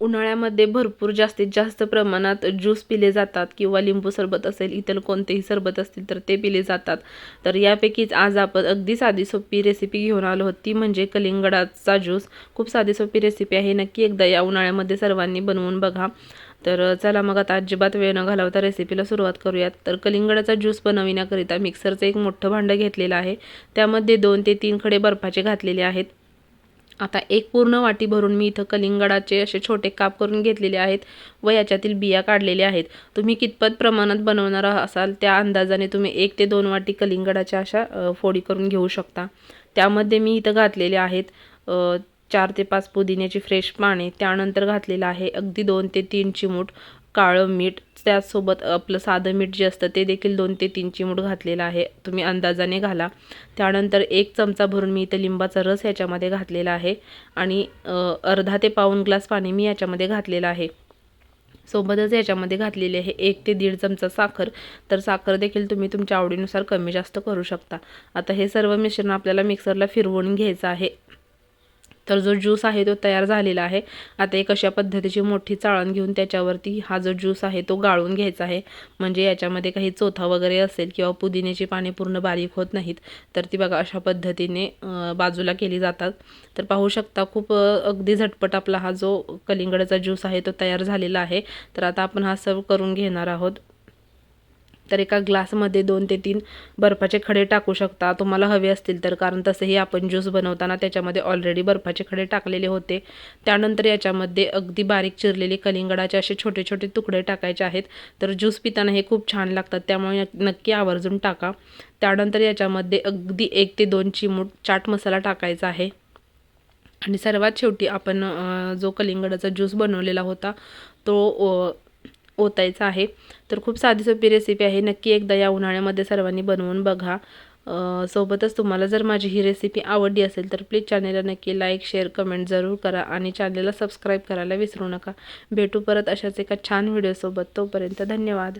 उन्हाळ्यामध्ये भरपूर जास्तीत जास्त प्रमाणात ज्यूस पिले जातात किंवा लिंबू सरबत असेल इतर कोणतेही सरबत असतील तर ते पिले जातात. तर यापैकीच आज आपण अगदी साधी सोपी रेसिपी घेऊन आलो आहोत. ती म्हणजे कलिंगडाचा ज्यूस. खूप साधी सोपी रेसिपी आहे. नक्की एकदा या उन्हाळ्यामध्ये सर्वांनी बनवून बघा. तर चला मग आता अजिबात वेळ न घालवता रेसिपीला सुरुवात करूयात. तर कलिंगडाचा ज्यूस बनविण्याकरिता मिक्सरचं एक मोठं भांडं घेतलेलं आहे. त्यामध्ये दोन ते तीन खडे बर्फाचे घातलेले आहेत. आता एक पूर्ण वाटी भरून मी इथं कलिंगडाचे असे छोटे काप करून घेतलेले आहेत व याच्यातील बिया काढलेल्या आहेत. तुम्ही कितपत प्रमाणात बनवणार असाल त्या अंदाजाने तुम्ही एक ते दोन वाटी कलिंगडाच्या अशा फोडी करून घेऊ शकता. त्यामध्ये मी इथं घातलेले आहेत चार ते पाच पुदिन्याची फ्रेश पाने. त्यानंतर घातलेलं आहे अगदी दोन ते तीन चिमूट काळं मीठ त्याचसोबत आपलं साधं मीठ जे असतं ते देखील दोन ते तीन चिमूट घातलेलं आहे. तुम्ही अंदाजाने घाला. त्यानंतर एक चमचा भरून मी इथं लिंबाचा रस याच्यामध्ये घातलेला आहे आणि अर्धा ते पाऊन ग्लास पाणी मी याच्यामध्ये घातलेलं आहे. सोबतच याच्यामध्ये घातलेली आहे एक ते दीड चमचा साखर. तर साखर देखील तुम्ही तुमच्या आवडीनुसार कमी जास्त करू शकता. आता हे सर्व मिश्रण आपल्याला मिक्सरला फिरवून घ्यायचं आहे. तर जो ज्यूस आहे तो तयार झालेला आहे. आता एक अशा पद्धतीची मोठी चाळण घेऊन त्याच्यावरती हा जो ज्यूस आहे तो गाळून घ्यायचा आहे. म्हणजे याच्यामध्ये काही चोथा वगैरे असेल किंवा पुदिन्याची पाने पूर्ण बारीक होत नाहीत तर ती बघा अशा पद्धतीने बाजूला केली जातात. तर पाहू शकता खूप अगदी झटपट आपला हा जो कलिंगडाचा ज्यूस आहे तो तयार झालेला आहे. तर आता आपण हा सर्व करून घेणार आहोत. तर एका ग्लासमध्ये दोन ते तीन बर्फाचे खडे टाकू शकता. तुम्हाला हवे असतील तर कारण तसंही आपण ज्यूस बनवताना त्याच्यामध्ये ऑलरेडी बर्फाचे खडे टाकलेले होते. त्यानंतर याच्यामध्ये अगदी बारीक चिरलेले कलिंगडाचे असे छोटे छोटे तुकडे टाकायचे आहेत. तर ज्यूस पिताना हे खूप छान लागतात त्यामुळे नक्की आवर्जून टाका. त्यानंतर याच्यामध्ये अगदी एक ते दोन चिमूट चाट मसाला टाकायचा आहे. आणि सर्वात शेवटी आपण जो कलिंगडाचा ज्यूस बनवलेला होता तो ओतायचा आहे. तर खूप साधी सोपी रेसिपी आहे. नक्की एकदा या उन्हाळ्यामध्ये सर्वांनी बनवून बघा. सोबतच तुम्हाला जर माझी ही रेसिपी आवडली असेल तर प्लीज चॅनेलला नक्की लाईक शेअर कमेंट जरूर करा आणि चॅनेलला सबस्क्राईब करायला विसरू नका. भेटू परत अशाच एका छान व्हिडिओसोबत तोपर्यंत धन्यवाद.